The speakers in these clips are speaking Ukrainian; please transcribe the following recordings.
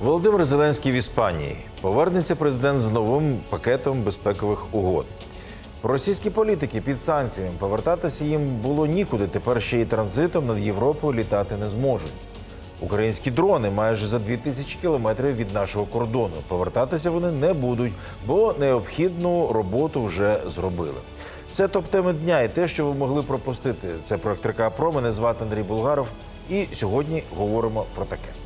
Володимир Зеленський в Іспанії повернеться президент з новим пакетом безпекових угод. Російські політики під санкціями повертатися їм було нікуди. Тепер ще й транзитом над Європою літати не зможуть. Українські дрони майже за 2000 кілометрів від нашого кордону. Повертатися вони не будуть, бо необхідну роботу вже зробили. Це топ теми дня і те, що ви могли пропустити. Це проект РК Про. Мене звати Андрій Булгаров. І сьогодні говоримо про таке.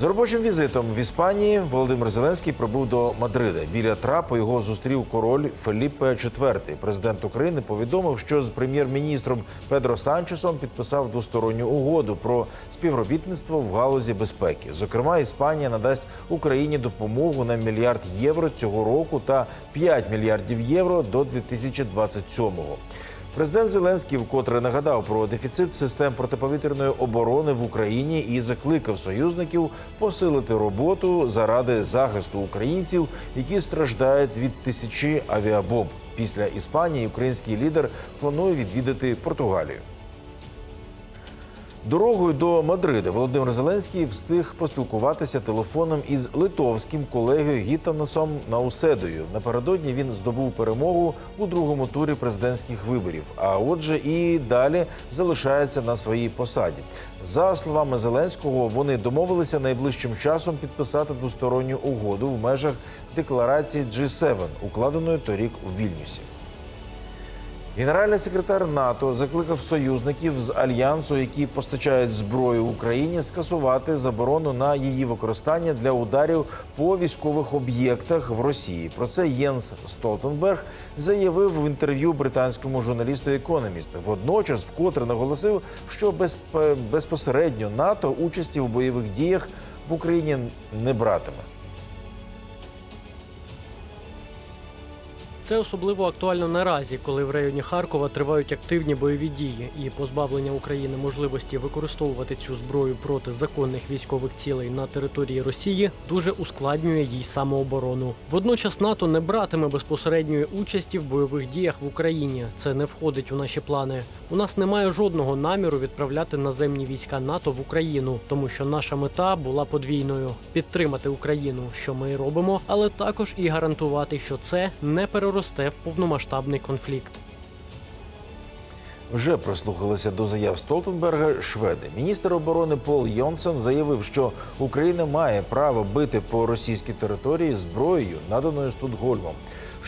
З робочим візитом в Іспанії Володимир Зеленський прибув до Мадрида. Біля трапу його зустрів король Феліпе IV. Президент України повідомив, що з прем'єр-міністром Педро Санчесом підписав двосторонню угоду про співробітництво в галузі безпеки. Зокрема, Іспанія надасть Україні допомогу на мільярд євро цього року та 5 мільярдів євро до 2027-го. Президент Зеленський вкотре нагадав про дефіцит систем протиповітряної оборони в Україні і закликав союзників посилити роботу заради захисту українців, які страждають від тисячі авіабомб. Після Іспанії український лідер планує відвідати Португалію. Дорогою до Мадрида Володимир Зеленський встиг поспілкуватися телефоном із литовським колегою Гітанасом Науседою. Напередодні він здобув перемогу у другому турі президентських виборів. А отже, і далі залишається на своїй посаді. За словами Зеленського, вони домовилися найближчим часом підписати двосторонню угоду в межах декларації G7, укладеної торік у Вільнюсі. Генеральний секретар НАТО закликав союзників з альянсу, які постачають зброю Україні, скасувати заборону на її використання для ударів по військових об'єктах в Росії. Про це Єнс Столтенберг заявив в інтерв'ю британському журналісту Економіст. Водночас вкотре наголосив, що безп- безпосередньо НАТО участі у бойових діях в Україні не братиме. Це особливо актуально наразі, коли в районі Харкова тривають активні бойові дії, і позбавлення України можливості використовувати цю зброю проти законних військових цілей на території Росії дуже ускладнює їй самооборону. Водночас НАТО не братиме безпосередньої участі в бойових діях в Україні. Це не входить у наші плани. У нас немає жодного наміру відправляти наземні війська НАТО в Україну, тому що наша мета була подвійною: підтримати Україну, що ми робимо, але також і гарантувати, що це не переросте в повномасштабний конфлікт. Вже прислухалися до заяв Столтенберга шведи. Міністр оборони Пол Йонсен заявив, що Україна має право бити по російській території зброєю, наданою Стокгольмом.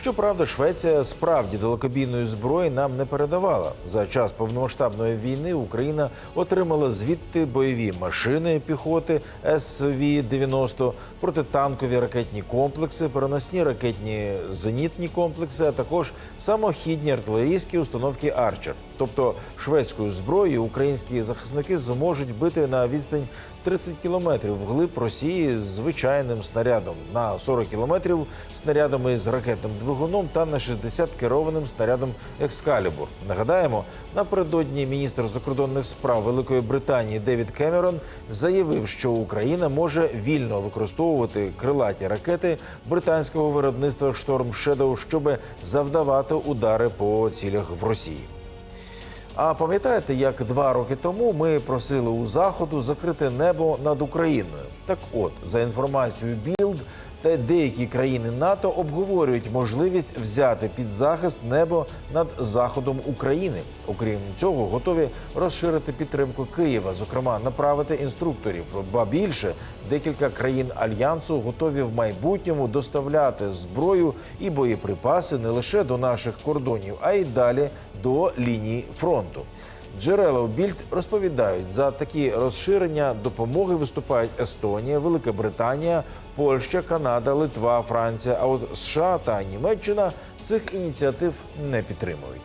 Щоправда, Швеція справді далекобійної зброї нам не передавала. За час повномасштабної війни Україна отримала звідти бойові машини піхоти СВ-90, протитанкові ракетні комплекси, переносні ракетні зенітні комплекси, а також самохідні артилерійські установки Арчер. Тобто шведською зброєю українські захисники зможуть бити на відстань 30 кілометрів вглиб Росії звичайним снарядом, на 40 кілометрів снарядами з ракетним двигуном та на 60 керованим снарядом Екскалібур. Нагадаємо, напередодні міністр закордонних справ Великої Британії Девід Кемерон заявив, що Україна може вільно використовувати крилаті ракети британського виробництва Шторм Shadow, щоб завдавати удари по цілях в Росії. А пам'ятаєте, як два роки тому ми просили у заходу закрити небо над Україною? Так от, за інформацією Білд, та деякі країни НАТО обговорюють можливість взяти під захист небо над заходом України. Окрім цього, готові розширити підтримку Києва, зокрема направити інструкторів. Ба більше декілька країн альянсу готові в майбутньому доставляти зброю і боєприпаси не лише до наших кордонів, а й далі до лінії фронту. Джерела у Більд розповідають, за такі розширення допомоги виступають Естонія, Велика Британія, Польща, Канада, Литва, Франція. А от США та Німеччина цих ініціатив не підтримують.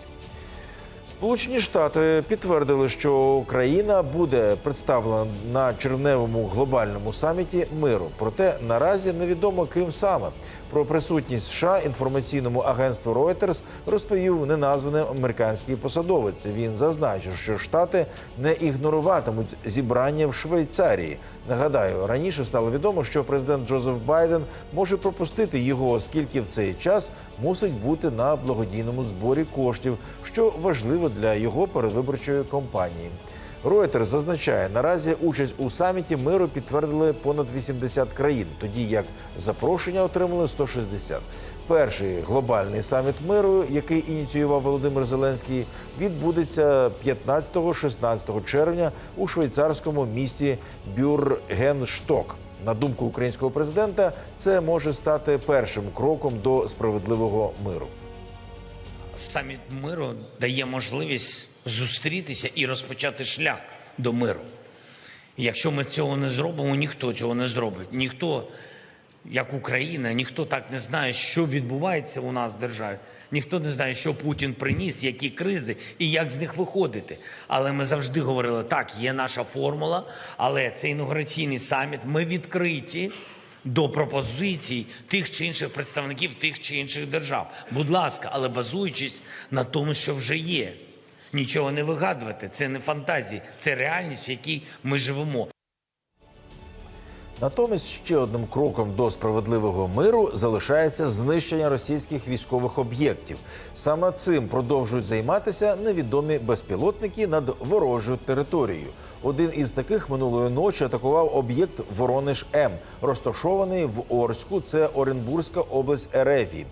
Сполучені Штати підтвердили, що Україна буде представлена на червневому глобальному саміті миру. Проте наразі невідомо ким саме. Про присутність США інформаційному агентству Reuters розповів неназваний американський посадовець. Він зазначив, що штати не ігноруватимуть зібрання в Швейцарії. Нагадаю, раніше стало відомо, що президент Джозеф Байден може пропустити його, оскільки в цей час мусить бути на благодійному зборі коштів, що важливо для його передвиборчої кампанії. Reuters зазначає, наразі участь у саміті миру підтвердили понад 80 країн, тоді як запрошення отримали 160. Перший глобальний саміт миру, який ініціював Володимир Зеленський, відбудеться 15-16 червня у швейцарському місті Бюргеншток. На думку українського президента, це може стати першим кроком до справедливого миру. Саміт миру дає можливість зустрітися і розпочати шлях до миру. Якщо ми цього не зробимо, ніхто цього не зробить. Ніхто, як Україна, ніхто так не знає, що відбувається у нас в державі. Ніхто не знає, що Путін приніс, які кризи і як з них виходити. Але ми завжди говорили: так, є наша формула, але це інаугураційний саміт. Ми відкриті до пропозицій тих чи інших представників тих чи інших держав. Будь ласка, але базуючись на тому, що вже є. Нічого не вигадувати, це не фантазії, це реальність, в якій ми живемо. Натомість ще одним кроком до справедливого миру залишається знищення російських військових об'єктів. Саме цим продовжують займатися невідомі безпілотники над ворожою територією. Один із таких минулої ночі атакував об'єкт Воронеж М, розташований в Орську. Це Оренбурзька область Ерефії.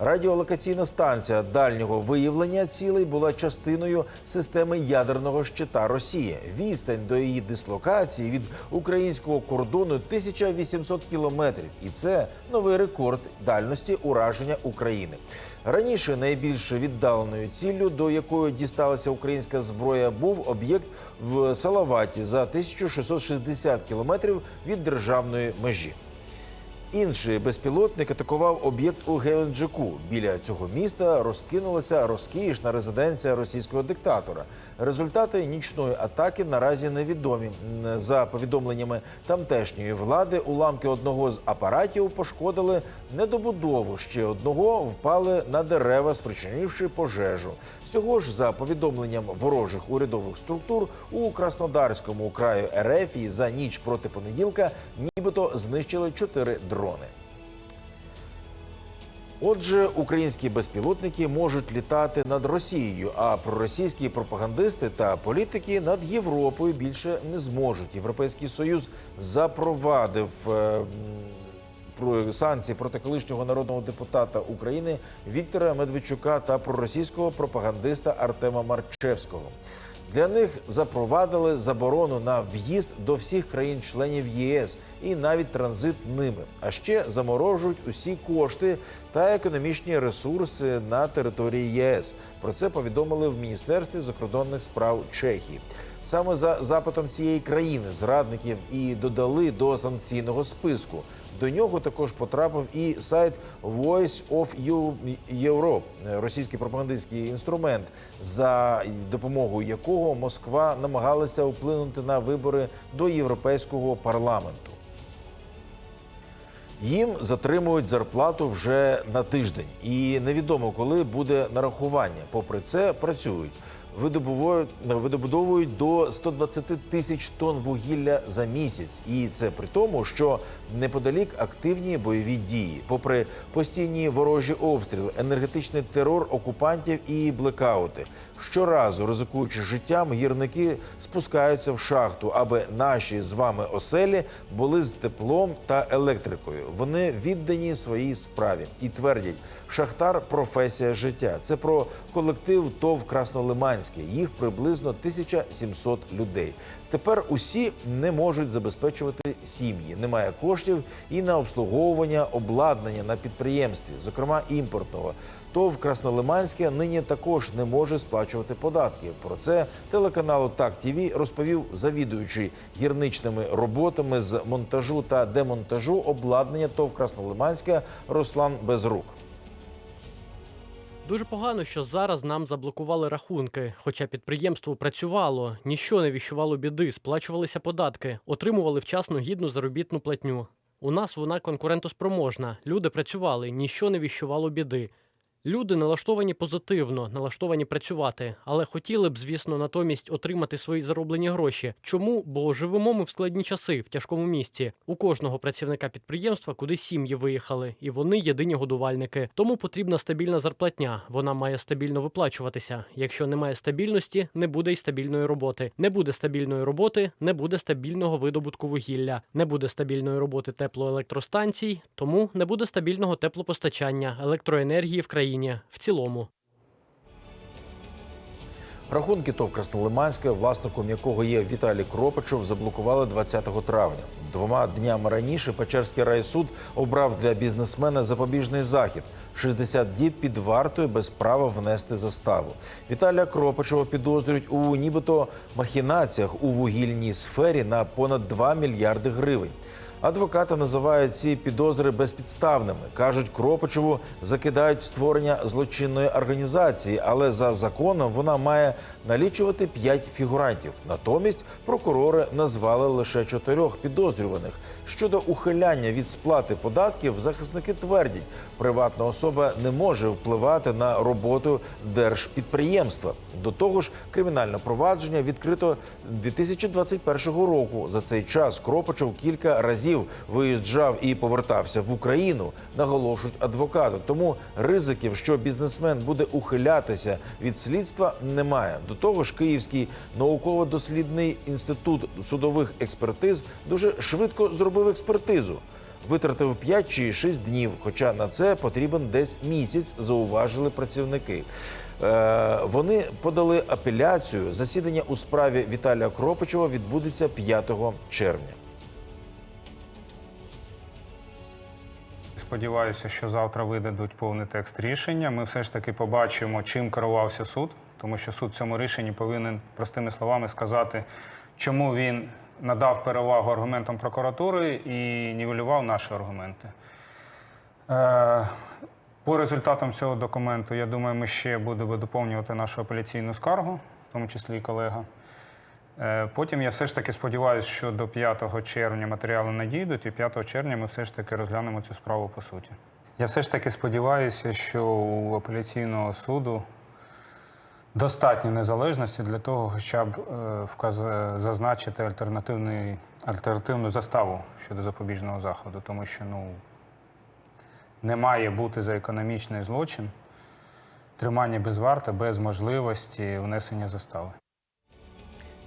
Радіолокаційна станція дальнього виявлення цілей була частиною системи ядерного щита Росії. Відстань до її дислокації від українського кордону 1800 кілометрів, і це новий рекорд дальності ураження України. Раніше найбільш віддаленою ціллю, до якої дісталася українська зброя, був об'єкт в Салаваті за 1660 кілометрів від державної межі. Інший безпілотник атакував об'єкт у Геленджику. Біля цього міста розкинулася розкішна резиденція російського диктатора. Результати нічної атаки наразі невідомі. За повідомленнями тамтешньої влади, уламки одного з апаратів пошкодили недобудову. Ще одного впали на дерева, спричинивши пожежу. Всього ж за повідомленням ворожих урядових структур у Краснодарському краю Ерефії за ніч проти понеділка нібито знищили чотири дрони. Отже, українські безпілотники можуть літати над Росією, а проросійські пропагандисти та політики над Європою більше не зможуть. Європейський союз запровадив е, санкції проти колишнього народного депутата України Віктора Медведчука та проросійського пропагандиста Артема Марчевського. Для них запровадили заборону на в'їзд до всіх країн-членів ЄС і навіть транзит ними. А ще заморожують усі кошти та економічні ресурси на території ЄС. Про це повідомили в Міністерстві закордонних справ Чехії. Саме за запитом цієї країни зрадників і додали до санкційного списку. До нього також потрапив і сайт Voice of Eu- Europe, російський пропагандистський інструмент, за допомогою якого Москва намагалася вплинути на вибори до європейського парламенту. Їм затримують зарплату вже на тиждень, і невідомо коли буде нарахування. Попри це, працюють. Видобувають, видобудовують до 120 тисяч тонн вугілля за місяць, і це при тому, що неподалік активні бойові дії, попри постійні ворожі обстріли, енергетичний терор окупантів і блекаути. Щоразу ризикуючи життям, гірники спускаються в шахту, аби наші з вами оселі були з теплом та електрикою. Вони віддані своїй справі і твердять, шахтар професія життя. Це про колектив ТОВ Краснолиманське. Їх приблизно 1700 людей. Тепер усі не можуть забезпечувати сім'ї. Немає коштів і на обслуговування обладнання на підприємстві, зокрема імпортного. ТОВ Краснолиманське нині також не може сплачувати податки. Про це телеканалу Так ТІВІ розповів завідуючий гірничними роботами з монтажу та демонтажу обладнання ТОВ Краснолиманське Руслан Безрук. Дуже погано, що зараз нам заблокували рахунки. Хоча підприємство працювало, ніщо не віщувало біди, сплачувалися податки, отримували вчасно гідну заробітну платню. У нас вона конкурентоспроможна. Люди працювали, ніщо не віщувало біди. Люди налаштовані позитивно, налаштовані працювати, але хотіли б, звісно, натомість отримати свої зароблені гроші. Чому? Бо живемо ми в складні часи, в тяжкому місці. У кожного працівника підприємства, куди сім'ї виїхали, і вони єдині годувальники. Тому потрібна стабільна зарплатня. Вона має стабільно виплачуватися. Якщо немає стабільності, не буде й стабільної роботи. Не буде стабільної роботи, не буде стабільного видобутку вугілля, не буде стабільної роботи теплоелектростанцій, тому не буде стабільного теплопостачання електроенергії в країні в цілому. Рахунки ТОВ Краснолиманське, власником якого є Віталій Кропичов, заблокували 20 травня. Двома днями раніше Печерський райсуд обрав для бізнесмена запобіжний захід 60 діб під вартою без права внести заставу. Віталія Кропичова підозрюють у нібито махінаціях у вугільній сфері на понад 2 мільярди гривень. Адвокати називають ці підозри безпідставними. кажуть, Кропичеву закидають створення злочинної організації, але за законом вона має налічувати п'ять фігурантів. Натомість прокурори назвали лише чотирьох підозрюваних. Щодо ухиляння від сплати податків, захисники твердять, приватна особа не може впливати на роботу держпідприємства. До того ж, кримінальне провадження відкрито 2021 року. За цей час Кропачов кілька разів виїжджав і повертався в Україну, наголошують адвокати. Тому ризиків, що бізнесмен буде ухилятися від слідства, немає. До того ж, Київський науково-дослідний інститут судових експертиз дуже швидко зробив експертизу. Витратив 5 чи 6 днів, хоча на це потрібен десь місяць, зауважили працівники. Е, вони подали апеляцію. Засідання у справі Віталія Кропичева відбудеться 5 червня. Сподіваюся, що завтра видадуть повний текст рішення. Ми все ж таки побачимо, чим керувався суд, тому що суд в цьому рішенні повинен простими словами сказати, чому він надав перевагу аргументам прокуратури і нівелював наші аргументи. Е, По результатам цього документу, я думаю, ми ще будемо доповнювати нашу апеляційну скаргу, в тому числі і колега. Е, Потім я все ж таки сподіваюся, що до 5 червня матеріали надійдуть, і 5 червня ми все ж таки розглянемо цю справу по суті. Я все ж таки сподіваюся, що у апеляційного суду достатньо незалежності для того, хоча б е, вказ- зазначити альтернативний, альтернативну заставу щодо запобіжного заходу, тому що ну, не має бути за економічний злочин тримання без варти без можливості внесення застави.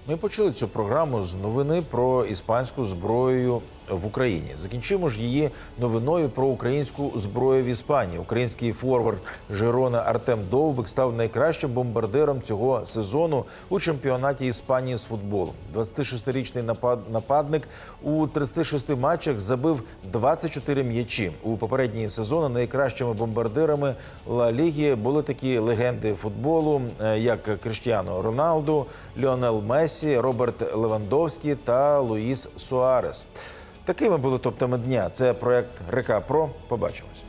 Ми почали цю програму з новини про іспанську зброю в Україні. Закінчимо ж її новиною про українську зброю в Іспанії. Український форвард Жирона Артем Довбик став найкращим бомбардиром цього сезону у чемпіонаті Іспанії з футболу. 26-річний напад- нападник у 36 матчах забив 24 м'ячі. У попередні сезони найкращими бомбардирами Ла Ліги були такі легенди футболу, е, як Криштіано Роналду, Ліонел Мессі, Роберт Левандовський та Луїс Суарес. Такими були топ-теми дня. Це проект Река Про. Побачимось.